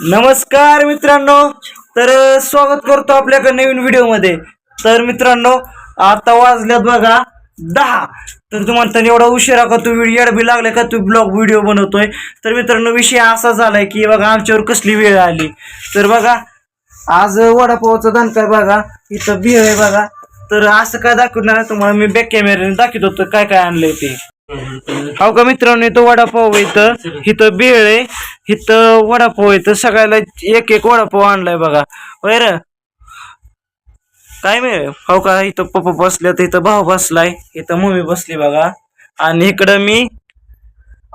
नमस्कार मित्रांनो. तर स्वागत करतो आपल्याकडे नवीन व्हिडिओमध्ये तर मित्रांनो आता वाजल्यात बघा दहा. तर तू म्हणता एवढा उशिरा का तू व्हिडिओ बी लागलाय का? तू ब्लॉग व्हिडिओ बनवतोय. तर मित्रांनो विषय असा झालाय की बघा आमच्यावर कसली वेळ आली? तर बघा आज वडापावचा दणका बघा. इथं बिळ आहे बघा. तर असं काय दाखवणार तुम्हाला. मी बॅक कॅमेऱ्याने दाखवत होतो काय काय आणलंय ते. हो का मित्रांनो इथं वडापाव इथं इथं बेळ आहे इथं वडापाव इथं सगळ्याला एक एक वडापाव आणलाय बघा. होय र? काय मिळ? हो का इथं पप्पा बसल्या तर इथं भाऊ बसलाय इथं मम्मी बसली बघा. आणि इकडं मी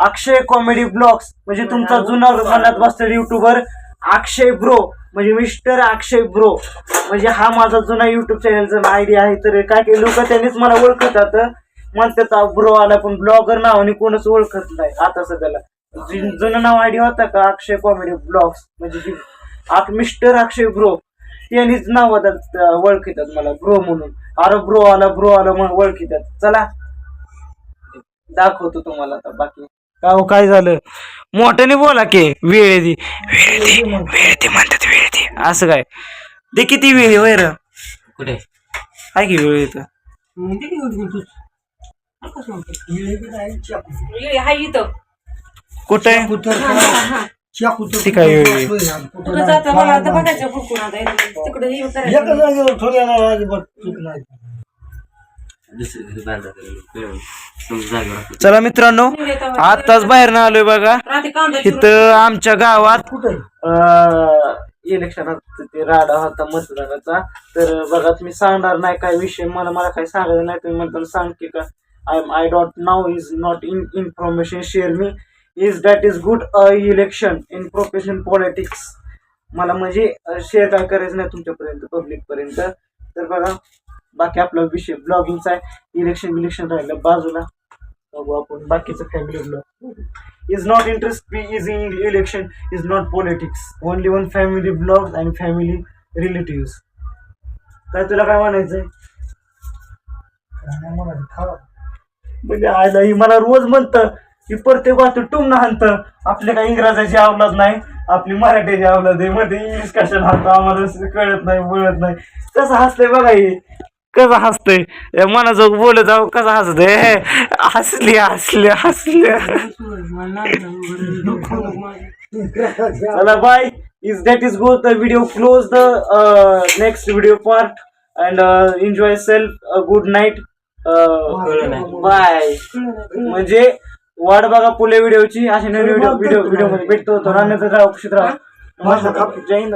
अक्षय कॉमेडी ब्लॉग्स म्हणजे तुमचा जुना दुकानात बसलेला युट्यूबर अक्षय ब्रो म्हणजे मिस्टर अक्षय ब्रो. म्हणजे हा माझा जुना युट्यूब चॅनलचा आयडिया आहे तर काय काही लोक त्यांनीच मला ओळखतात. म्हणतात ब्रो आला पण ब्लॉगर नावाने कोणच ओळखत नाही. आता सध्याला. जु- जुनं नाव आयडिया होता का? अक्षय कॉमेडी ब्लॉग्स म्हणजे जी आक- मिस्टर अक्षय ब्रो. त्यांनीच नाव होतात ओळखीतात मला. ब्रो म्हणून. अरे ब्रो आला ब्रो आला म्हणून ओळखीतात. चला. दाखवतो तुम्हाला आता बाकी. का हो, काय झालं? मोठ्याने बोला की वेळ ती वेळ ती वेळ ती म्हणतात वेळ ती असं काय? ते किती वेळ वैर. कुठे? आहे की वेळ इथं? इथं कुठं? आहे ठीक आहे वेळ आहे. कुठं जातं? मला आता बघायचं फुकून आता. तिकडे हे करायचं. दुसरी घरी बांधा तुमच्या जागेवर असतो. चला मित्रांनो आताच बाहेर ना आलोय बघा. रात्री कांदा चिरून इथं आमच्या गावात इलेक्शनात ते राडा होता मतदानाचा. तर बघा तुम्ही सांगणार नाही काय विषय. मला मला काही सांगायचं नाही. तुम्ही म्हणता सांग की का I I don't name is not in information share me is that is good election in profession politics मला म्हणजे शेअर काय करायचं नाही तुमच्यापर्यंत पब्लिकपर्यंत तर बघा बाकी आपला विषय ब्लॉगिंगचा आहे. इलेक्शन बिलेक्शन राहिलं बाजूला. बघू आपण बाकीचं family blog is not interest is in election is not politics only one family blogs and family relatives. काय तुला काय म्हणायचं आहे म्हणजे आयला ही मला रोज म्हणत की प्रत्येक वाचू टुमणं हाणतं. आपले काही इंग्रजाची आवलाद नाही आपली मराठीची आवलाद आहे. मध्ये इंग्लिश कशाला हाणतो? आम्हाला कळत नाही बोलत नाही. कसं हसतंय बघा हे. कसं हसतंय? या मनाजोग बोलत जाऊ कसं हसतंय? हे, हसली हसले हसली. Bye is that is go the video close the next video next and part. Self good night. Bye. म्हणजे वाट बघा पुढल्या व्हिडिओची अशा नवीन व्हिडिओ व्हिडिओ व्हिडिओमध्ये भेटतो. तो राहण्याचं राहा खुशीत राहा जय हिंद